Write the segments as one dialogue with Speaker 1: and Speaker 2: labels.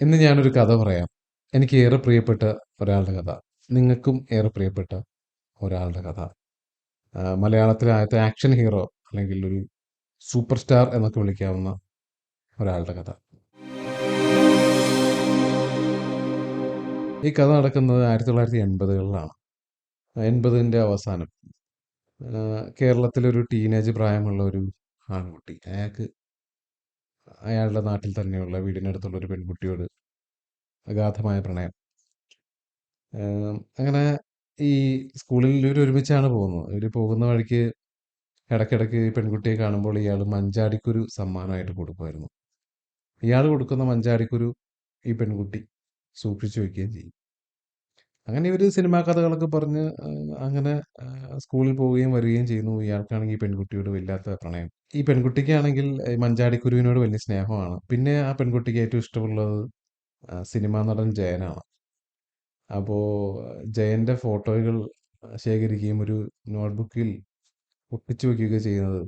Speaker 1: ഇന്ന് ഞാനൊരു കഥ പറയാം. എനിക്ക് ഏറെ പ്രിയപ്പെട്ട ഒരാളുടെ കഥ. നിങ്ങൾക്കും ഏറെ പ്രിയപ്പെട്ട ഒരാളുടെ കഥ. മലയാളത്തിലെ ആദ്യത്തെ ആക്ഷൻ ഹീറോ അല്ലെങ്കിൽ ഒരു സൂപ്പർ സ്റ്റാർ എന്നൊക്കെ വിളിക്കാവുന്ന ഒരാളുടെ കഥ. ഈ കഥ നടക്കുന്നത് ആയിരത്തി തൊള്ളായിരത്തി എൺപതുകളിലാണ് എൺപതിന്റെ അവസാനം. കേരളത്തിലൊരു ടീനേജ് പ്രായമുള്ള ഒരു ആൺകുട്ടി. അയാൾക്ക് അയാളുടെ നാട്ടിൽ തന്നെയുള്ള വീടിനടുത്തുള്ള ഒരു പെൺകുട്ടിയോട് അഗാധമായ പ്രണയം. അങ്ങനെ ഈ സ്കൂളിൽ ഇവർ ഒരുമിച്ചാണ് പോകുന്നത്. ഇവർ പോകുന്ന വഴിക്ക് ഇടയ്ക്കിടയ്ക്ക് പെൺകുട്ടിയെ കാണുമ്പോൾ ഇയാൾ മഞ്ചാടിക്കുരു സമ്മാനമായിട്ട് കൊടുക്കുമായിരുന്നു. ഇയാൾ കൊടുക്കുന്ന മഞ്ചാടിക്കുരു ഈ പെൺകുട്ടി സൂക്ഷിച്ചു വയ്ക്കുകയും ചെയ്യും. അങ്ങനെ ഇവർ സിനിമാ കഥകളൊക്കെ പറഞ്ഞ് അങ്ങനെ സ്കൂളിൽ പോവുകയും വരികയും ചെയ്യുന്നു. ഇയാൾക്കാണെങ്കിൽ പെൺകുട്ടിയോട് വല്ലാത്ത പ്രണയം. ഈ പെൺകുട്ടിക്കാണെങ്കിൽ മഞ്ചാടിക്കുരുവിനോട് വലിയ സ്നേഹമാണ്. പിന്നെ ആ പെൺകുട്ടിക്ക് ഏറ്റവും ഇഷ്ടമുള്ളത് സിനിമാ നടൻ ജയനാണ്. അപ്പോൾ ജയന്റെ ഫോട്ടോകൾ ശേഖരിക്കുകയും ഒരു നോട്ട്ബുക്കിൽ ഒട്ടിച്ചു വയ്ക്കുകയൊക്കെ ചെയ്യുന്നത്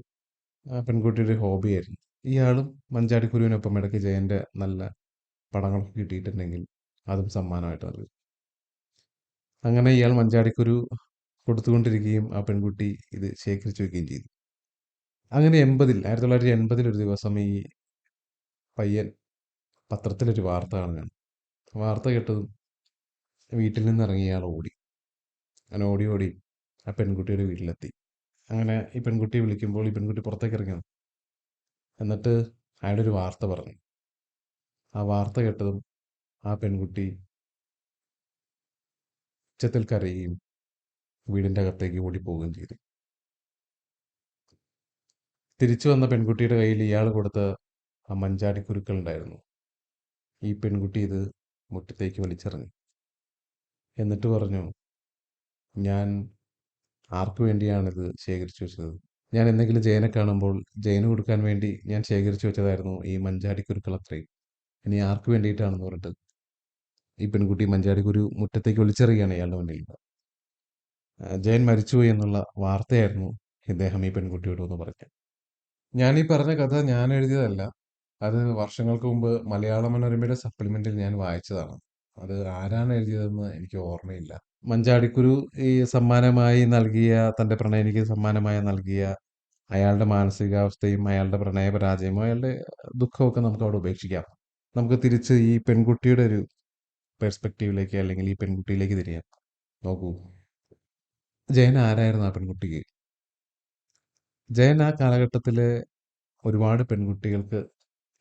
Speaker 1: ആ പെൺകുട്ടിയുടെ ഹോബിയായിരുന്നു ഇയാളും മഞ്ചാടിക്കുരുവിനൊപ്പം ഇടയ്ക്ക് ജയന്റെ നല്ല പടങ്ങളൊക്കെ കിട്ടിയിട്ടുണ്ടെങ്കിൽ അതും സമ്മാനമായിട്ട് നൽകും അങ്ങനെ ഇയാൾ മഞ്ചാടിക്കൊരു കൊടുത്തുകൊണ്ടിരിക്കുകയും ആ പെൺകുട്ടി ഇത് ശേഖരിച്ചു വയ്ക്കുകയും ചെയ്തു. അങ്ങനെ എൺപതിൽ ആയിരത്തി തൊള്ളായിരത്തി എൺപതിൽ ഒരു ദിവസം ഈ പയ്യൻ പത്രത്തിലൊരു വാർത്ത കാണുകയാണ്. വാർത്ത കേട്ടതും വീട്ടിൽ നിന്ന് ഇറങ്ങി ഇയാൾ ഓടി. അങ്ങനെ ഓടി ഓടി ആ പെൺകുട്ടിയുടെ വീട്ടിലെത്തി. അങ്ങനെ ഈ പെൺകുട്ടിയെ വിളിക്കുമ്പോൾ ഈ പെൺകുട്ടി പുറത്തേക്ക് ഇറങ്ങണം എന്നിട്ട് അയാളൊരു വാർത്ത പറഞ്ഞു. ആ വാർത്ത കേട്ടതും ആ പെൺകുട്ടി ഉച്ചത്തിൽ കരയുകയും വീടിന്റെ അകത്തേക്ക് ഓടിപ്പോവുകയും ചെയ്തു. തിരിച്ചു വന്ന പെൺകുട്ടിയുടെ കയ്യിൽ ഇയാൾ കൊടുത്ത ആ മഞ്ചാടിക്കുരുക്കൾ ഉണ്ടായിരുന്നു. ഈ പെൺകുട്ടി ഇത് മുറ്റത്തേക്ക് വലിച്ചെറിഞ്ഞു. എന്നിട്ട് പറഞ്ഞു ഞാൻ ആർക്കു വേണ്ടിയാണിത് ശേഖരിച്ചു വെച്ചത്? ഞാൻ എന്തെങ്കിലും ജയനെ കാണുമ്പോൾ ജയന് കൊടുക്കാൻ വേണ്ടി ഞാൻ ശേഖരിച്ചു വെച്ചതായിരുന്നു ഈ മഞ്ചാടിക്കുരുക്കൾ അത്രയും. ഇനി ആർക്ക് വേണ്ടിയിട്ടാണെന്ന് പറഞ്ഞിട്ട് ഈ പെൺകുട്ടി മഞ്ചാടിക്ക് ഒരു മുറ്റത്തേക്ക് വലിച്ചെറിയുകയാണ് ഇയാളുടെ മുന്നിൽ ജയൻ മരിച്ചുപോയി എന്നുള്ള വാർത്തയായിരുന്നു ഇദ്ദേഹം ഈ പെൺകുട്ടിയോട് ഒന്ന് പറഞ്ഞത്. ഞാൻ ഈ പറഞ്ഞ കഥ ഞാൻ എഴുതിയതല്ല. അത് വർഷങ്ങൾക്ക് മുമ്പ് മലയാള മനോരമയുടെ സപ്ലിമെന്റിൽ ഞാൻ വായിച്ചതാണ്. അത് ആരാണ് എഴുതിയതെന്ന് എനിക്ക് ഓർമ്മയില്ല. മഞ്ചാടിക്കുരു ഈ സമ്മാനമായി നൽകിയ തന്റെ പ്രണയനിക്ക് സമ്മാനമായി നൽകിയ അയാളുടെ മാനസികാവസ്ഥയും അയാളുടെ പ്രണയ പരാജയവും അയാളുടെ ദുഃഖമൊക്കെ നമുക്ക് അവിടെ ഉപേക്ഷിക്കാം. നമുക്ക് തിരിച്ച് ഈ പെൺകുട്ടിയുടെ ഒരു പെർസ്പെക്റ്റീവിലേക്ക് അല്ലെങ്കിൽ ഈ പെൺകുട്ടിയിലേക്ക് തിരിയാം നോക്കൂ. ജയൻ ആരായിരുന്നു ആ പെൺകുട്ടിക്ക്? ജയൻ ആ കാലഘട്ടത്തിൽ ഒരുപാട് പെൺകുട്ടികൾക്ക്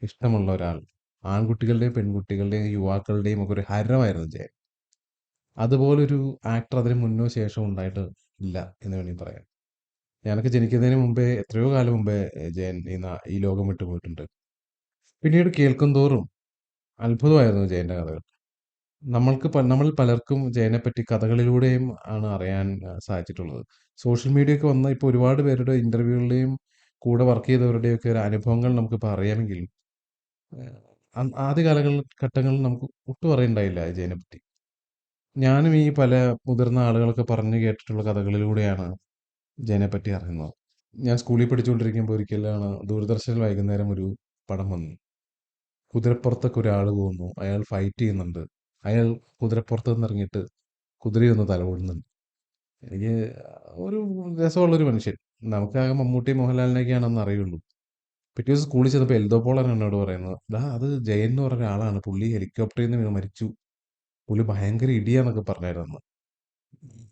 Speaker 1: ഇഷ്ടമുള്ള ഒരാൾ. ആൺകുട്ടികളുടെയും പെൺകുട്ടികളുടെയും യുവാക്കളുടെയും ഒക്കെ ഒരു ഹരമായിരുന്നു ജയൻ. അതുപോലൊരു ആക്ടർ അതിന് മുന്നോ ശേഷമോ ഉണ്ടായിട്ട് ഇല്ല എന്ന് വേണമെങ്കിൽ പറയാം. ഞാനൊക്കെ ജനിക്കുന്നതിന് മുമ്പേ എത്രയോ കാലം മുമ്പേ ജയൻ ഈ ഈ ലോകം വിട്ടു പോയിട്ടുണ്ട് പിന്നീട് കേൾക്കും തോറും അത്ഭുതമായിരുന്നു ജയന്റെ കഥകൾ. നമ്മൾക്ക് നമ്മൾ പലർക്കും ജയനെ പറ്റി കഥകളിലൂടെയും ആണ് അറിയാൻ സാധിച്ചിട്ടുള്ളത്. സോഷ്യൽ മീഡിയ ഒക്കെ വന്ന ഇപ്പോൾ ഒരുപാട് പേരുടെ ഇന്റർവ്യൂകളുടെയും കൂടെ വർക്ക് ചെയ്തവരുടെയും ഒക്കെ ഒരു അനുഭവങ്ങൾ നമുക്ക് അറിയാമെങ്കിലും ഏഹ്, ആദ്യ ഘട്ടങ്ങളിൽ നമുക്ക് ഒട്ടും അറിയണ്ടായില്ല ജയനെ പറ്റി ഞാനും ഈ പല മുതിർന്ന ആളുകളൊക്കെ പറഞ്ഞു കേട്ടിട്ടുള്ള കഥകളിലൂടെയാണ് ജയനെ പറ്റി അറിയുന്നത്. ഞാൻ സ്കൂളിൽ പഠിച്ചുകൊണ്ടിരിക്കുമ്പോൾ ഒരിക്കലാണ് ദൂരദർശനിൽ വൈകുന്നേരം ഒരു പടം വന്നു. കുതിരപ്പുറത്തൊക്കെ ഒരാൾ പോകുന്നു. അയാൾ ഫൈറ്റ് ചെയ്യുന്നുണ്ട്. അയാൾ കുതിരപ്പുറത്ത് നിന്ന് ഇറങ്ങിയിട്ട് കുതിരയൊന്ന് തലകൊടുന്നുണ്ട് എനിക്ക് ഒരു രസമുള്ളൊരു മനുഷ്യൻ. നമുക്കാകെ മമ്മൂട്ടി മോഹൻലാലിനെയൊക്കെയാണെന്ന് അറിയുള്ളൂ. പിറ്റേ ദിവസം സ്കൂളിൽ ചെന്നപ്പോൾ എൽദോപോളാണ് എന്നോട് പറയുന്നത്. ദാ അത് ജയൻ എന്ന് പറഞ്ഞ ഒരാളാണ് പുള്ളി ഹെലികോപ്റ്ററിൽ നിന്ന് വീണ് മരിച്ചു. പുള്ളി ഭയങ്കര ഇടിയാന്നൊക്കെ പറഞ്ഞായിരുന്നു.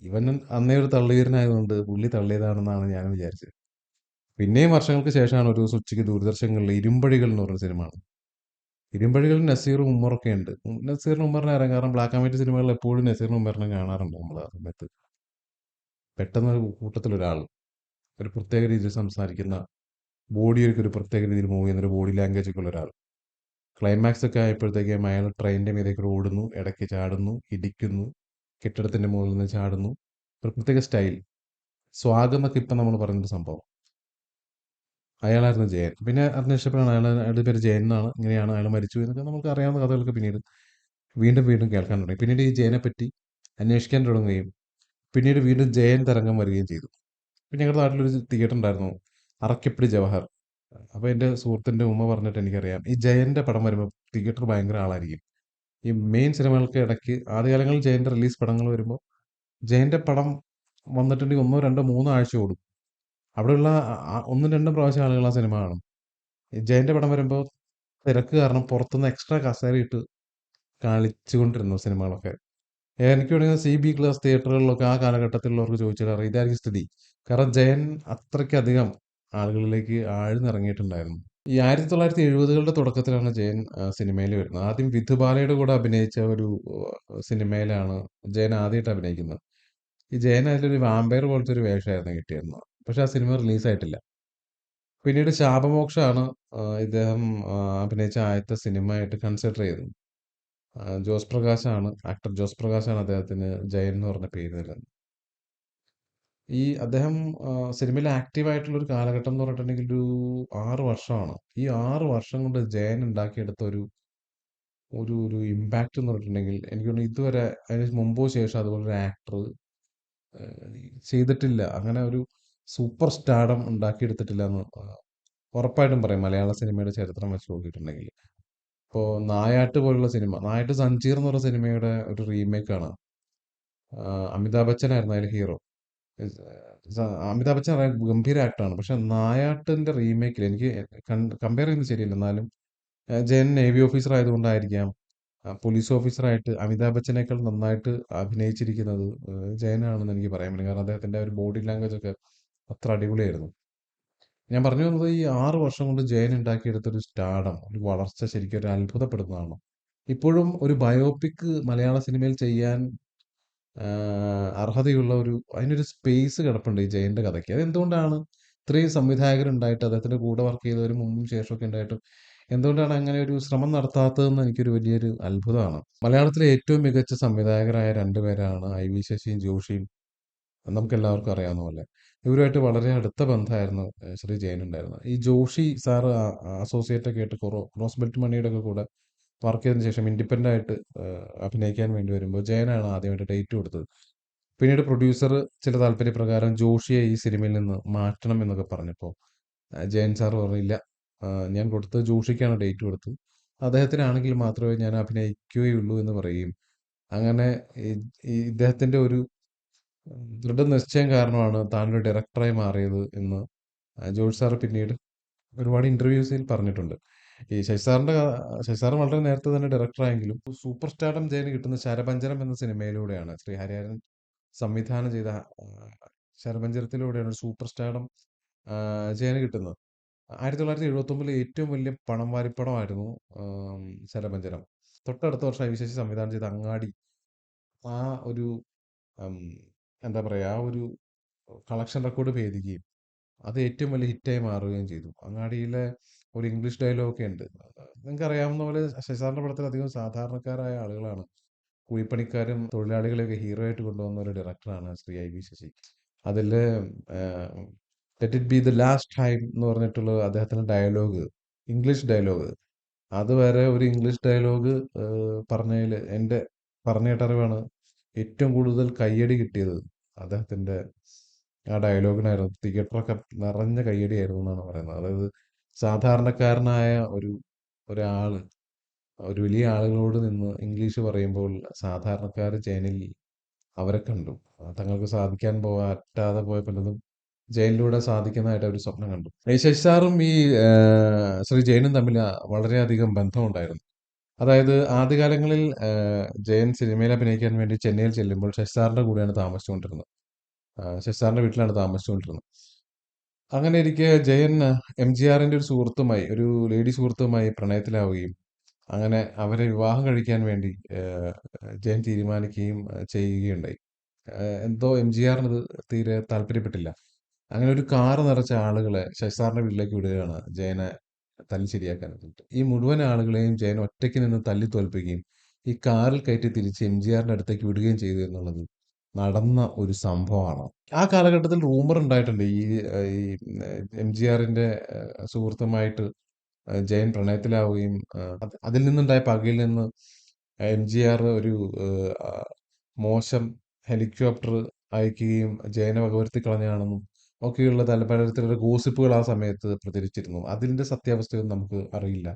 Speaker 1: ഇവൻ അന്നേ ഒരു തള്ളിയവരനായതുകൊണ്ട് പുള്ളി തള്ളിയതാണെന്നാണ് ഞാൻ വിചാരിച്ചത്. പിന്നെയും വർഷങ്ങൾക്ക് ശേഷമാണ് ഒരു ദിവസം ഉച്ചയ്ക്ക് ദൂരദർശനിൽ ഇരുമ്പഴികൾ എന്ന് പറഞ്ഞ സിനിമ ഇരുമ്പഴികളിൽ നസീറും ഉമ്മറൊക്കെ ഉണ്ട്. നസീറിന് ഉമ്മറിനെ അറിയാം കാരണം ബ്ലാക്ക് ആൻഡ് വൈറ്റ് സിനിമകളിൽ എപ്പോഴും നസീറിന് ഉമ്മറിനെ കാണാറുണ്ട് നമ്മൾ ആ സമയത്ത്. പെട്ടെന്ന് ഒരു കൂട്ടത്തിലൊരാൾ ഒരു പ്രത്യേക രീതിയിൽ സംസാരിക്കുന്ന ബോഡിയൊക്കെ ഒരു പ്രത്യേക രീതിയിൽ മൂവ് ചെയ്യുന്ന ഒരു ബോഡി ലാംഗ്വേജ് ഒക്കെ ഉള്ള ഒരാൾ ക്ലൈമാക്സ് ഒക്കെ ആയപ്പോഴത്തേക്കും അയാൾ ട്രെയിനിന്റെ മീതേക്ക് ഓടുന്നു ഇടയ്ക്ക് ചാടുന്നു ഇടിക്കുന്നു കെട്ടിടത്തിന്റെ മുകളിൽ നിന്ന് ചാടുന്നു. ഒരു പ്രത്യേക സ്റ്റൈൽ സ്വാഗതം എന്നൊക്കെ ഇപ്പം നമ്മൾ പറഞ്ഞൊരു സംഭവം. അയാളായിരുന്നു ജയൻ. പിന്നെ അന്വേഷിച്ചപ്പോഴാണ് അയാൾ അയാളുടെ പേര് ജയൻ എന്നാണ്. ഇങ്ങനെയാണ് അയാൾ മരിച്ചു എന്നൊക്കെ നമുക്ക് അറിയാവുന്ന കഥകളൊക്കെ പിന്നീട് വീണ്ടും വീണ്ടും കേൾക്കാൻ തുടങ്ങി. പിന്നീട് ഈ ജയനെ പറ്റി അന്വേഷിക്കാൻ തുടങ്ങുകയും പിന്നീട് വീണ്ടും ജയൻ തരംഗം വരികയും ചെയ്തു. പിന്നെ ഞങ്ങളുടെ നാട്ടിലൊരു തിയേറ്റർ ഉണ്ടായിരുന്നു അറക്കപ്പിടി ജവഹർ. അപ്പോൾ എന്റെ സുഹൃത്തിന്റെ ഉമ്മ പറഞ്ഞിട്ട് എനിക്കറിയാം ഈ ജയന്റെ പടം വരുമ്പോൾ തിയേറ്റർ ഭയങ്കര ആളായിരിക്കും. ഈ മെയിൻ സിനിമകൾക്ക് ഇടയ്ക്ക് ആദ്യകാലങ്ങളിൽ ജയന്റെ റിലീസ് പടങ്ങൾ വരുമ്പോൾ ജയന്റെ പടം വന്നിട്ടുണ്ടെങ്കിൽ ഒന്നോ രണ്ടോ മൂന്നോ ആഴ്ച ഓടും. അവിടെയുള്ള ഒന്നും രണ്ടും പ്രാവശ്യം ആളുകൾ ആ സിനിമ കാണും. ജയന്റെ പടം വരുമ്പോൾ തിരക്ക് കാരണം പുറത്തുനിന്ന് എക്സ്ട്രാ കസേര ഇട്ട് കളിച്ചുകൊണ്ടിരുന്നു സിനിമകളൊക്കെ. എനിക്ക് വേണമെങ്കിൽ സി ബി ക്ലാസ് തിയേറ്ററുകളിലൊക്കെ ആ കാലഘട്ടത്തിലുള്ളവർക്ക് ചോദിച്ചിട്ട് ഇതായിരിക്കും സ്ഥിതി. കാരണം ജയൻ അത്രയ്ക്കധികം ആളുകളിലേക്ക് ആഴ്ന്നിറങ്ങിയിട്ടുണ്ടായിരുന്നു. ഈ ആയിരത്തി തൊള്ളായിരത്തി എഴുപതുകളുടെ തുടക്കത്തിലാണ് ജയൻ സിനിമയിൽ വരുന്നത്. ആദ്യം വിധുബാലയുടെ കൂടെ അഭിനയിച്ച ഒരു സിനിമയിലാണ് ജയൻ ആദ്യമായിട്ട് അഭിനയിക്കുന്നത്. ഈ ജയൻ അതിലൊരു വാമ്പയർ പോലത്തെ ഒരു വേഷമായിരുന്നു കിട്ടിയിരുന്നത്. പക്ഷെ ആ സിനിമ റിലീസായിട്ടില്ല. പിന്നീട് ശാപമോക്ഷമാണ് ഇദ്ദേഹം അഭിനയിച്ച ആദ്യത്തെ സിനിമയായിട്ട് കൺസിഡർ ചെയ്തത് ജോസ് പ്രകാശാണ് ആക്ടർ ജോസ് പ്രകാശാണ് അദ്ദേഹത്തിന് ജയൻ എന്ന് പറഞ്ഞ പേര് നൽകുന്നത്. ഈ അദ്ദേഹം സിനിമയിൽ ആക്റ്റീവ് ആയിട്ടുള്ള ഒരു കാലഘട്ടം എന്ന് പറഞ്ഞിട്ടുണ്ടെങ്കിൽ ഒരു ആറ് വർഷമാണ്. ഈ ആറ് വർഷം കൊണ്ട് ജയൻ ഉണ്ടാക്കിയെടുത്ത ഒരു ഒരു ഒരു ഇമ്പാക്റ്റ് എന്ന് പറഞ്ഞിട്ടുണ്ടെങ്കിൽ എനിക്ക് തോന്നുന്നു ഇതുവരെ അതിന് മുമ്പോ ശേഷം അതുപോലെ ഒരു ആക്ടർ ചെയ്തിട്ടില്ല. അങ്ങനെ ഒരു സൂപ്പർ സ്റ്റാർഡം ഉണ്ടാക്കിയെടുത്തിട്ടില്ല എന്ന് ഉറപ്പായിട്ടും പറയും. മലയാള സിനിമയുടെ ചരിത്രം വെച്ച് നോക്കിയിട്ടുണ്ടെങ്കിൽ. ഇപ്പോൾ നായാട്ട് പോലുള്ള സിനിമ നായാട്ട് സഞ്ചീർ എന്ന് പറഞ്ഞ സിനിമയുടെ ഒരു റീമേക്കാണ്. അമിതാഭ് ബച്ചൻ ആയിരുന്നു അതിൽ ഹീറോ. അമിതാഭ് ബച്ചൻ ഗംഭീര ആക്ടറാണ് പക്ഷെ നായാട്ടിന്റെ റീമേക്കിൽ എനിക്ക് കമ്പയർ ചെയ്യുന്നത് ശരിയല്ല. എന്നാലും ജയൻ നേവി ഓഫീസർ ആയതുകൊണ്ടായിരിക്കാം പോലീസ് ഓഫീസറായിട്ട് അമിതാഭ് ബച്ചനേക്കാൾ നന്നായിട്ട് അഭിനയിച്ചിരിക്കുന്നത് ജയനാണെന്ന് എനിക്ക് പറയാൻ പറ്റും. കാരണം അദ്ദേഹത്തിന്റെ ഒരു ബോഡി ലാംഗ്വേജ് ഒക്കെ അത്ര അടിപൊളിയായിരുന്നു. ഞാൻ പറഞ്ഞു വന്നത് ഈ ആറ് വർഷം കൊണ്ട് ജയൻ ഉണ്ടാക്കിയെടുത്ത ഒരു സ്റ്റാർഡം ഒരു വളർച്ച ശരിക്കും ഒരു അത്ഭുതപ്പെടുന്നതാണ്. ഇപ്പോഴും ഒരു ബയോപിക് മലയാള സിനിമയിൽ ചെയ്യാൻ അർഹതയുള്ള ഒരു അതിനൊരു സ്പേസ് കിടപ്പുണ്ട് ഈ ജയന്റെ കഥയ്ക്ക്. അത് എന്തുകൊണ്ടാണ് ഇത്രയും സംവിധായകരുണ്ടായിട്ട് അദ്ദേഹത്തിന്റെ കൂടെ വർക്ക് ചെയ്തവരും മുമ്പും ശേഷമൊക്കെ ഉണ്ടായിട്ടും എന്തുകൊണ്ടാണ് അങ്ങനെ ഒരു ശ്രമം നടത്താത്തതെന്ന് എനിക്കൊരു വലിയൊരു അത്ഭുതമാണ്. മലയാളത്തിലെ ഏറ്റവും മികച്ച സംവിധായകരായ രണ്ടുപേരാണ് ഐ വി ശശിയും ജോഷിയും. നമുക്ക് എല്ലാവർക്കും അറിയാവുന്ന പോലെ. ഇവരുമായിട്ട് വളരെ അടുത്ത ബന്ധമായിരുന്നു ശ്രീ ജയൻ ഉണ്ടായിരുന്നത്. ഈ ജോഷി സാറ് അസോസിയേറ്റ് ഒക്കെ ആയിട്ട് കുറോ ക്രോസ് ബെൽറ്റ് മണിയുടെ ഒക്കെ കൂടെ വർക്ക് ചെയ്തതിന് ശേഷം ഇൻഡിപെൻഡന്റ് ആയിട്ട് അഭിനയിക്കാൻ വേണ്ടി വരുമ്പോൾ ജയനാണ് ആദ്യമായിട്ട് ഡേറ്റ് കൊടുത്തത്. പിന്നീട് പ്രൊഡ്യൂസർ ചില താല്പര്യപ്രകാരം ജോഷിയെ ഈ സിനിമയിൽ നിന്ന് മാറ്റണം എന്നൊക്കെ പറഞ്ഞപ്പോൾ ജയൻ സാർ പറഞ്ഞില്ല ഞാൻ കൊടുത്തത് ജോഷിക്കാണ് ഡേറ്റ് കൊടുത്തത്. അദ്ദേഹത്തിനാണെങ്കിൽ മാത്രമേ ഞാൻ അഭിനയിക്കുകയുള്ളൂ എന്ന് പറയുകയും അങ്ങനെ ഈ ഒരു ദൃഢനിശ്ചയം കാരണമാണ് താനൊരു ഡയറക്ടറായി മാറിയത് എന്ന് ജോർജ് സാറ് പിന്നീട് ഒരുപാട് ഇന്റർവ്യൂസിൽ പറഞ്ഞിട്ടുണ്ട്. ഈ ശശിസാറിന്റെ ശശിസാർ വളരെ നേരത്തെ തന്നെ ഡയറക്ടറായെങ്കിലും സൂപ്പർ സ്റ്റാർഡം ജയന് കിട്ടുന്ന ശരപഞ്ചരം എന്ന സിനിമയിലൂടെയാണ് ശ്രീ ഹരിഹരൻ സംവിധാനം ചെയ്ത ശരഭഞ്ചരത്തിലൂടെയാണ് സൂപ്പർ സ്റ്റാർഡം ജയന് കിട്ടുന്നത് ആയിരത്തി തൊള്ളായിരത്തി എഴുപത്തി ഏറ്റവും വലിയ പണം വാരിപ്പടമായിരുന്നു ശരഭഞ്ചരം തൊട്ടടുത്ത വർഷം ഐ വിശേഷി സംവിധാനം ചെയ്ത അങ്ങാടി ആ ഒരു എന്താ പറയാ ആ ഒരു കളക്ഷൻ റെക്കോർഡ് ഭേദിക്കുകയും അത് ഏറ്റവും വലിയ ഹിറ്റായി മാറുകയും ചെയ്തു. അങ്ങാടിയിലെ ഒരു ഇംഗ്ലീഷ് ഡയലോഗ് ഒക്കെ ഉണ്ട്. നിങ്ങൾക്ക് അറിയാവുന്ന പോലെ ശശാറിന്റെ പടത്തിൽ അധികം സാധാരണക്കാരായ ആളുകളാണ്. കൂലിപ്പണിക്കാരും തൊഴിലാളികളെയൊക്കെ ഹീറോ ആയിട്ട് കൊണ്ടുവന്ന ഒരു ഡയറക്ടറാണ് ശ്രീ ഐ വി ശശി. അതിൽ let it be the last time എന്ന് പറഞ്ഞിട്ടുള്ള അദ്ദേഹത്തിന്റെ ഡയലോഗ് ഇംഗ്ലീഷ് ഡയലോഗ്. അതുവരെ ഒരു ഇംഗ്ലീഷ് ഡയലോഗ് പറഞ്ഞതിൽ എന്റെ പറഞ്ഞ കേട്ടറിവാണ് ഏറ്റവും കൂടുതൽ കയ്യടി കിട്ടിയത്. അദ്ദേഹത്തിന്റെ ആ ഡയലോഗിനായിരുന്നു. തിയേറ്ററൊക്കെ നിറഞ്ഞ കയ്യടിയായിരുന്നു എന്നാണ് പറയുന്നത്. അതായത് സാധാരണക്കാരനായ ഒരു ഒരാൾ ഒരു വലിയ ആളുകളോട് നിന്ന് ഇംഗ്ലീഷ് പറയുമ്പോൾ സാധാരണക്കാർ ജയിലിൽ അവരെ കണ്ടു. തങ്ങൾക്ക് സാധിക്കാൻ പറ്റാതെ പോയ പലതും ജയിലിലൂടെ സാധിക്കുന്നതായിട്ട് ഒരു സ്വപ്നം കണ്ടു. ശശി സാറും ഈ ശ്രീ ജയനും തമ്മിൽ വളരെയധികം ബന്ധമുണ്ടായിരുന്നു. അതായത് ആദ്യകാലങ്ങളിൽ ജയൻ സിനിമയിൽ അഭിനയിക്കാൻ വേണ്ടി ചെന്നൈയിൽ ചെല്ലുമ്പോൾ ശശി സാറിന്റെ കൂടെയാണ് താമസിച്ചുകൊണ്ടിരുന്നത്. ആ, വീട്ടിലാണ് താമസിച്ചുകൊണ്ടിരുന്നത്. അങ്ങനെ ഇരിക്കെ ജയൻ എം ജി ആറിന്റെ ഒരു സുഹൃത്തുമായി ഒരു ലേഡി സുഹൃത്തുമായി പ്രണയത്തിലാവുകയും അങ്ങനെ അവരെ വിവാഹം കഴിക്കാൻ വേണ്ടി ജയൻ തീരുമാനിക്കുകയും ചെയ്യുകയുണ്ടായി. എന്തോ എം ജി ആറിന് തീരെ താല്പര്യപ്പെട്ടില്ല. അങ്ങനെ ഒരു കാറ് നിറച്ച ആളുകളെ ശശിസാറിന്റെ വീട്ടിലേക്ക് വിടുകയാണ് ജയനെ തല്ലി ശരിയാക്കാൻ ഈ മുഴുവൻ ആളുകളെയും ജയൻ ഒറ്റയ്ക്ക് നിന്ന് തല്ലി തോൽപ്പിക്കുകയും ഈ കാറിൽ കയറ്റി തിരിച്ച് എം ജി ആറിന്റെ അടുത്തേക്ക് വിടുകയും ചെയ്തു എന്നുള്ളത് നടന്ന ഒരു സംഭവമാണ്. ആ കാലഘട്ടത്തിൽ റൂമർ ഉണ്ടായിട്ടുണ്ട്. ഈ എം ജി ആറിന്റെ സുഹൃത്തുമായിട്ട് ജയൻ പ്രണയത്തിലാവുകയും അതിൽ നിന്നുണ്ടായ പകയിൽ നിന്ന് എം ജി ആർ ഒരു മോശം ഹെലികോപ്റ്റർ അയക്കുകയും ജയനെ വകവരുത്തി കളഞ്ഞാണെന്നും ഒക്കെയുള്ള തല പലതരത്തിലുള്ള ഗോസിപ്പുകൾ ആ സമയത്ത് പ്രചരിച്ചിരുന്നു അതിന്റെ സത്യാവസ്ഥയൊന്നും നമുക്ക് അറിയില്ല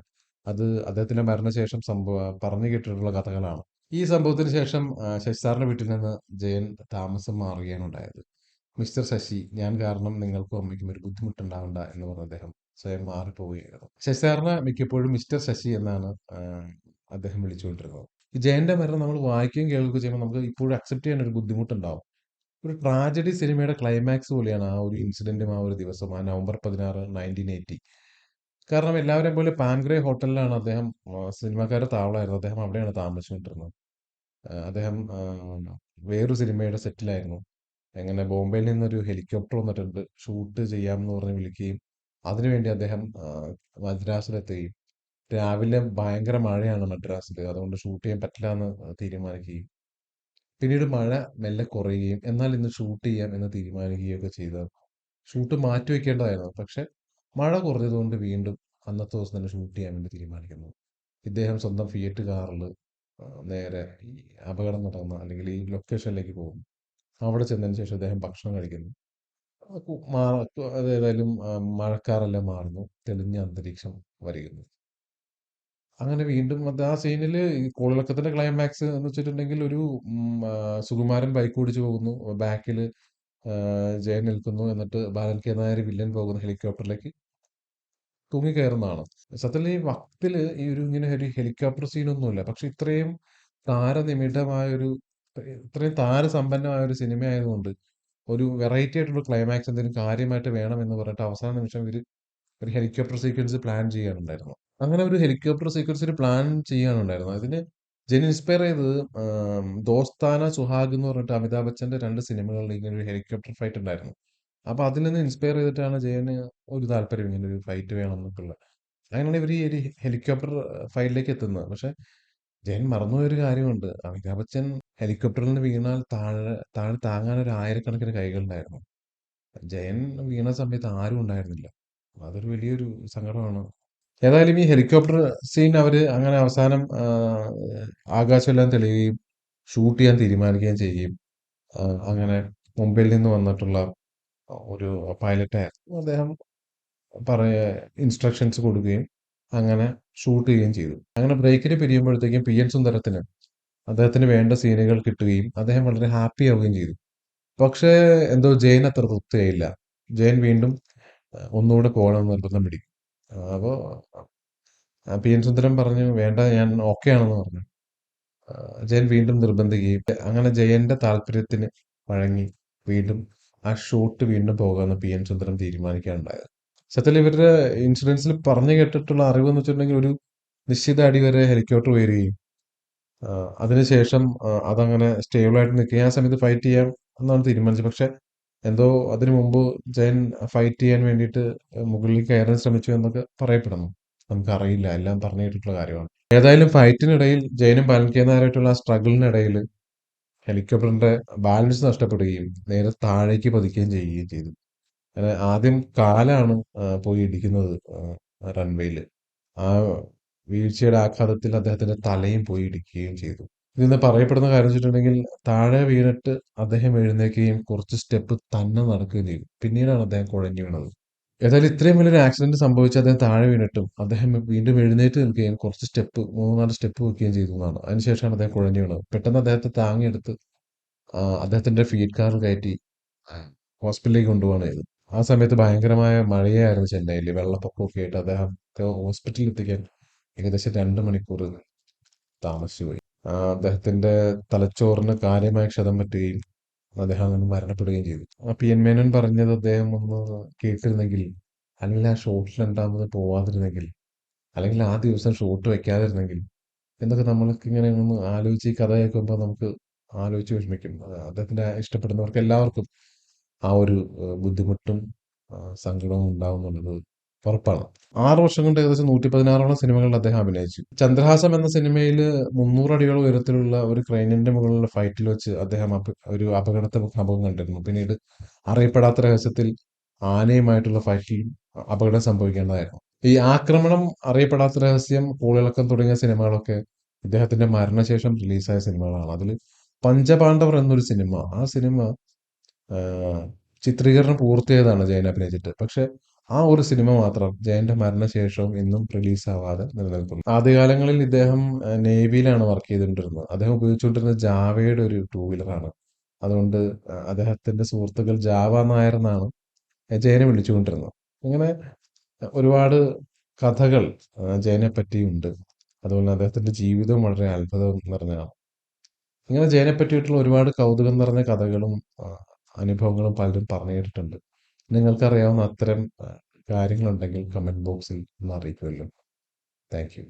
Speaker 1: അത് അദ്ദേഹത്തിന്റെ മരണശേഷം സംഭവ പറഞ്ഞു കേട്ടിട്ടുള്ള കഥകളാണ്. ഈ സംഭവത്തിന് ശേഷം ശശി സാറിന്റെ വീട്ടിൽ നിന്ന് ജയൻ താമസം മാറുകയാണ് ഉണ്ടായത്. മിസ്റ്റർ ശശി, ഞാൻ കാരണം നിങ്ങൾക്കും അമ്മയ്ക്കും ഒരു ബുദ്ധിമുട്ടുണ്ടാവണ്ട എന്ന് പറഞ്ഞ അദ്ദേഹം സ്വയം മാറിപ്പോവുകയായിരുന്നു. ശശി സാറിനെ മിക്കപ്പോഴും മിസ്റ്റർ ശശി എന്നാണ് അദ്ദേഹം വിളിച്ചുകൊണ്ടിരുന്നത്. ജയന്റെ മരണം നമ്മൾ വായിക്കുകയും കേൾക്കുകയും ചെയ്യുമ്പോൾ നമുക്ക് ഇപ്പോഴും അക്സെപ്റ്റ് ചെയ്യാൻ ഒരു ബുദ്ധിമുട്ടുണ്ടാവും. ഒരു ട്രാജഡി സിനിമയുടെ ക്ലൈമാക്സ് പോലെയാണ് ആ ഒരു ഇൻസിഡന്റും ആ ഒരു ദിവസം ആ നവംബർ 16 1980. കാരണം എല്ലാവരെയും പോലെ പാൻഗ്രേ ഹോട്ടലിലാണ് അദ്ദേഹം സിനിമാക്കാരുടെ താവളമായിരുന്നു. അദ്ദേഹം അവിടെയാണ് താമസിച്ചുകൊണ്ടിരുന്നത്. അദ്ദേഹം വേറൊരു സിനിമയുടെ സെറ്റിലായിരുന്നു. എങ്ങനെ ബോംബെയിൽ നിന്നൊരു ഹെലികോപ്റ്റർ വന്നിട്ടുണ്ട്. ഷൂട്ട് ചെയ്യാമെന്ന് പറഞ്ഞ് വിളിക്കുകയും അതിനുവേണ്ടി അദ്ദേഹം മദ്രാസിലെത്തുകയും രാവിലെ ഭയങ്കര മഴയാണ് മദ്രാസിൽ അതുകൊണ്ട് ഷൂട്ട് ചെയ്യാൻ പറ്റില്ല എന്ന് തീരുമാനിക്കുകയും പിന്നീട് മഴ മെല്ലെ കുറയുകയും എന്നാൽ ഇന്ന് ഷൂട്ട് ചെയ്യാം എന്ന് തീരുമാനിക്കുകയൊക്കെ ചെയ്തത് ഷൂട്ട് മാറ്റി മാറ്റിവെക്കേണ്ടതായിരുന്നു. പക്ഷെ മഴ കുറഞ്ഞതുകൊണ്ട് വീണ്ടും അന്നത്തെ ദിവസം തന്നെ ഷൂട്ട് ചെയ്യാൻ വേണ്ടി തീരുമാനിക്കുന്നു. ഇദ്ദേഹം സ്വന്തം ഫിയറ്റ് കാറിൽ നേരെ ഈ അപകടം നടന്ന അല്ലെങ്കിൽ ഈ ലൊക്കേഷനിലേക്ക് പോകും അവിടെ ചെന്നതിന് ശേഷം അദ്ദേഹം ഭക്ഷണം കഴിക്കുന്നു. അതേതായാലും മഴക്കാറെല്ലാം മാറുന്നു. തെളിഞ്ഞ അന്തരീക്ഷം വരികയുന്നു. അങ്ങനെ വീണ്ടും ആ സീനിൽ കോളിളക്കത്തിന്റെ ക്ലൈമാക്സ് എന്ന് വെച്ചിട്ടുണ്ടെങ്കിൽ ഒരു സുകുമാരൻ ബൈക്ക് ഓടിച്ചു പോകുന്നു. ബാക്കിൽ ജയൻ നിൽക്കുന്നു. എന്നിട്ട് ബാലൻ കെ നായർ വില്ലൻ പോകുന്നു ഹെലികോപ്റ്ററിലേക്ക് തൂങ്ങിക്കയറുന്നതാണ്. സത്യത്തിൽ ഈ വക്തിൽ ഈ ഒരു ഇങ്ങനെ ഒരു ഹെലികോപ്റ്റർ സീനൊന്നുമില്ല. പക്ഷെ ഇത്രയും താരനിമിഡമായൊരു ഇത്രയും താരസമ്പന്നമായ ഒരു സിനിമ ആയതുകൊണ്ട് ഒരു വെറൈറ്റി ആയിട്ടുള്ള ക്ലൈമാക്സ് എന്തെങ്കിലും കാര്യമായിട്ട് വേണം എന്ന് പറഞ്ഞിട്ട് അവസാന നിമിഷം ഇവർ ഒരു ഹെലികോപ്റ്റർ സീക്വൻസ് പ്ലാൻ ചെയ്യാനുണ്ടായിരുന്നു. അങ്ങനെ ഒരു ഹെലികോപ്റ്റർ സീക്വൻസ് ഒരു പ്ലാൻ ചെയ്യാനുണ്ടായിരുന്നു. അതിന് ജെനി ഇൻസ്പയർ ചെയ്തത് ദോസ്താന സുഹാഗ് എന്ന് പറഞ്ഞിട്ട് അമിതാഭ് ബച്ചന്റെ രണ്ട് സിനിമകളിൽ ഇങ്ങനെ ഒരു ഹെലികോപ്റ്റർ ഫൈറ്റ് ഉണ്ടായിരുന്നു. അപ്പൊ അതിൽ നിന്ന് ഇൻസ്പയർ ചെയ്തിട്ടാണ് ജയന് ഒരു താല്പര്യം ഇങ്ങനെ ഒരു ഫൈറ്റ് വേണം എന്നൊക്കെയുള്ള. അങ്ങനെയാണ് ഇവർ ഈ ഒരു ഹെലികോപ്റ്റർ ഫൈറ്റിലേക്ക് എത്തുന്നത്. പക്ഷെ ജയൻ മറന്നുപോയൊരു കാര്യമുണ്ട്. അമിതാഭ് ബച്ചൻ ഹെലികോപ്റ്ററിൽ നിന്ന് വീണാൽ താഴെ താഴെ താങ്ങാൻ ഒരു ആയിരക്കണക്കിന് കൈകളുണ്ടായിരുന്നു. ജയൻ വീണ സമയത്ത് ആരും ഉണ്ടായിരുന്നില്ല. അതൊരു വലിയൊരു സങ്കടമാണ്. ഏതായാലും ഈ ഹെലികോപ്റ്റർ സീൻ അവർ അങ്ങനെ അവസാനം ആകാശമെല്ലാം തെളിയുകയും ഷൂട്ട് ചെയ്യാൻ തീരുമാനിക്കുകയും ചെയ്യുകയും അങ്ങനെ മുംബൈയിൽ നിന്ന് വന്നിട്ടുള്ള ഒരു പൈലറ്റായിരുന്നു. അദ്ദേഹം പറയ ഇൻസ്ട്രക്ഷൻസ് കൊടുക്കുകയും അങ്ങനെ ഷൂട്ട് ചെയ്യുകയും ചെയ്തു. അങ്ങനെ ബ്രേക്കിന് പിരിയുമ്പോഴത്തേക്കും പി എൻ സുന്ദരത്തിന് അദ്ദേഹത്തിന് വേണ്ട സീനുകൾ കിട്ടുകയും അദ്ദേഹം വളരെ ഹാപ്പി ആവുകയും ചെയ്തു. പക്ഷേ എന്തോ ജയൻ അത്ര തൃപ്തിയായില്ല. ജയൻ വീണ്ടും ഒന്നുകൂടെ പോകണമെന്ന് നിർബന്ധം പിടിക്കും. അപ്പോ ആഹ്, പി എൻ സുന്ദരം പറഞ്ഞു വേണ്ട ഞാൻ ഓക്കെ ആണെന്ന് പറഞ്ഞു. ജയൻ വീണ്ടും നിർബന്ധിക്കുകയും അങ്ങനെ ജയന്റെ താല്പര്യത്തിന് വഴങ്ങി വീണ്ടും ആ ഷൂട്ട് വീണ്ടും പോകാമെന്ന് പി എൻ സുന്ദരം തീരുമാനിക്കാനുണ്ടായത് സത്യത്തിൽ ഇവരുടെ ഇൻഷുറൻസിൽ പറഞ്ഞു കേട്ടിട്ടുള്ള അറിവെന്ന് വെച്ചിട്ടുണ്ടെങ്കിൽ ഒരു നിശ്ചിത അടി വരെ ഹെലികോപ്റ്റർ ഉയരുകയും അതിനുശേഷം അതങ്ങനെ സ്റ്റേബിൾ ആയിട്ട് നിൽക്കുകയും ആ സമയത്ത് ഫൈറ്റ് ചെയ്യാം എന്നാണ് തീരുമാനിച്ചത്. പക്ഷെ എന്തോ അതിനു മുമ്പ് ജയൻ ഫൈറ്റ് ചെയ്യാൻ വേണ്ടിയിട്ട് മുകളിൽ കയറാൻ ശ്രമിച്ചു എന്നൊക്കെ പറയപ്പെടുന്നു. നമുക്കറിയില്ല. എല്ലാം പറഞ്ഞു കേട്ടിട്ടുള്ള കാര്യമാണ്. ഏതായാലും ഫൈറ്റിനിടയിൽ ജയനും കെ ആ സ്ട്രഗിളിനിടയിൽ ഹെലികോപ്റ്ററിന്റെ ബാലൻസ് നഷ്ടപ്പെടുകയും നേരെ താഴേക്ക് പതിക്കുകയും ചെയ്യുകയും ചെയ്തു. അങ്ങനെ ആദ്യം കാലാണ് പോയി ഇടിക്കുന്നത് റൺവേയിൽ ആ വീഴ്ചയുടെ ആഘാതത്തിൽ അദ്ദേഹത്തിന്റെ തലയും പോയി ഇടിക്കുകയും ചെയ്തു. ഇതിൽ നിന്ന് പറയപ്പെടുന്ന കാര്യം വെച്ചിട്ടുണ്ടെങ്കിൽ താഴെ വീണിട്ട് അദ്ദേഹം എഴുന്നേക്കുകയും കുറച്ച് സ്റ്റെപ്പ് തന്നെ നടക്കുകയും ചെയ്തു. പിന്നീടാണ് അദ്ദേഹം കുഴഞ്ഞു വീണത്. ഏതായാലും ഇത്രയും വലിയൊരു ആക്സിഡന്റ് സംഭവിച്ച് അദ്ദേഹം താഴെ വീണിട്ടും അദ്ദേഹം വീണ്ടും എഴുന്നേറ്റ് നിൽക്കുകയും കുറച്ച് സ്റ്റെപ്പ് മൂന്ന് നാല് സ്റ്റെപ്പ് വെക്കുകയും ചെയ്തു എന്നാണ്. അതിനുശേഷമാണ് അദ്ദേഹം കുഴഞ്ഞു വീണത്. പെട്ടെന്ന് അദ്ദേഹത്തെ താങ്ങിയെടുത്ത് അദ്ദേഹത്തിന്റെ ഫീഡ് കാറിൽ കയറ്റി ഹോസ്പിറ്റലിലേക്ക് കൊണ്ടുപോവാണ് ചെയ്തത്. ആ സമയത്ത് ഭയങ്കരമായ മഴയായിരുന്നു ചെന്നൈയിൽ വെള്ളപ്പൊക്കമൊക്കെ ആയിട്ട് അദ്ദേഹത്തെ ഹോസ്പിറ്റലിൽ എത്തിക്കാൻ ഏകദേശം രണ്ട് മണിക്കൂർ താമസിച്ചു പോയി. അദ്ദേഹത്തിന്റെ തലച്ചോറിന് കാര്യമായ ക്ഷതം പറ്റുകയും അദ്ദേഹം അങ്ങനെ മരണപ്പെടുകയും ചെയ്തു. ആ പി എൻ മേനോൻ പറഞ്ഞത് അദ്ദേഹം ഒന്ന് കേട്ടിരുന്നെങ്കിൽ അല്ലെങ്കിൽ ആ ഷോട്ടിൽ രണ്ടാമത് പോവാതിരുന്നെങ്കിൽ അല്ലെങ്കിൽ ആ ദിവസം ഷോട്ട് വെക്കാതിരുന്നെങ്കിൽ എന്നൊക്കെ നമ്മൾക്ക് ഇങ്ങനെ ഒന്ന് ആലോചിച്ച് കഥ കേൾക്കുമ്പോൾ നമുക്ക് ആലോചിച്ച് വിഷമിക്കും. അദ്ദേഹത്തിന്റെ ഇഷ്ടപ്പെടുന്നവർക്ക് എല്ലാവർക്കും ആ ഒരു ബുദ്ധിമുട്ടും സങ്കടവും ഉണ്ടാവും എന്നുള്ളത് ഉറപ്പാണ്. ആറ് വർഷം കൊണ്ട് ഏകദേശം 116ഓളം സിനിമകളിൽ അദ്ദേഹം അഭിനയിച്ചു. ചന്ദ്രഹാസം എന്ന സിനിമയിൽ 300 അടിയോളം ഉയരത്തിലുള്ള ഒരു ക്രെയിനിന്റെ മുകളിലുള്ള ഫൈറ്റിൽ വെച്ച് അദ്ദേഹം ഒരു അപകടത്തെ അപകടം കണ്ടിരുന്നു. പിന്നീട് അറിയപ്പെടാത്ത രഹസ്യത്തിൽ ആനയുമായിട്ടുള്ള ഫൈറ്റിൽ അപകടം സംഭവിക്കേണ്ടതായിരുന്നു. ഈ ആക്രമണം, അറിയപ്പെടാത്ത രഹസ്യം, കൂളിളക്കം തുടങ്ങിയ സിനിമകളൊക്കെ ഇദ്ദേഹത്തിന്റെ മരണശേഷം റിലീസായ സിനിമകളാണ്. അതിൽ പഞ്ചപാണ്ഡവർ എന്നൊരു സിനിമ ആ സിനിമ ചിത്രീകരണം പൂർത്തിയായതാണ് ജയൻ അഭിനയിച്ചിട്ട്. പക്ഷെ ആ ഒരു സിനിമ മാത്രം ജയന്റെ മരണശേഷവും ഇന്നും റിലീസ് ആവാതെ നിലനിൽക്കുന്നു. ആദ്യകാലങ്ങളിൽ ഇദ്ദേഹം നേവിയിലാണ് വർക്ക് ചെയ്തുകൊണ്ടിരുന്നത്. അദ്ദേഹം ഉപയോഗിച്ചുകൊണ്ടിരുന്ന ജാവയുടെ ഒരു ടൂ വീലറാണ് അതുകൊണ്ട് അദ്ദേഹത്തിന്റെ സുഹൃത്തുക്കൾ ജാവ നായർ എന്നാണ് ജയനെ വിളിച്ചുകൊണ്ടിരുന്നത്. ഇങ്ങനെ ഒരുപാട് കഥകൾ ജയനെ പറ്റിയുണ്ട്. അതുപോലെ അദ്ദേഹത്തിന്റെ ജീവിതവും വളരെ അത്ഭുതം നിറഞ്ഞതാണ് ഇങ്ങനെ ജയനെ പറ്റിയിട്ടുള്ള ഒരുപാട് കൗതുകം നിറഞ്ഞ കഥകളും അനുഭവങ്ങളും പലരും പറഞ്ഞു കേട്ടിട്ടുണ്ട്. നിങ്ങൾക്കറിയാവുന്ന അത്തരം കാര്യങ്ങളുണ്ടെങ്കിൽ കമന്റ് ബോക്സിൽ ഒന്ന് അറിയിക്കുമല്ലോ. Thank you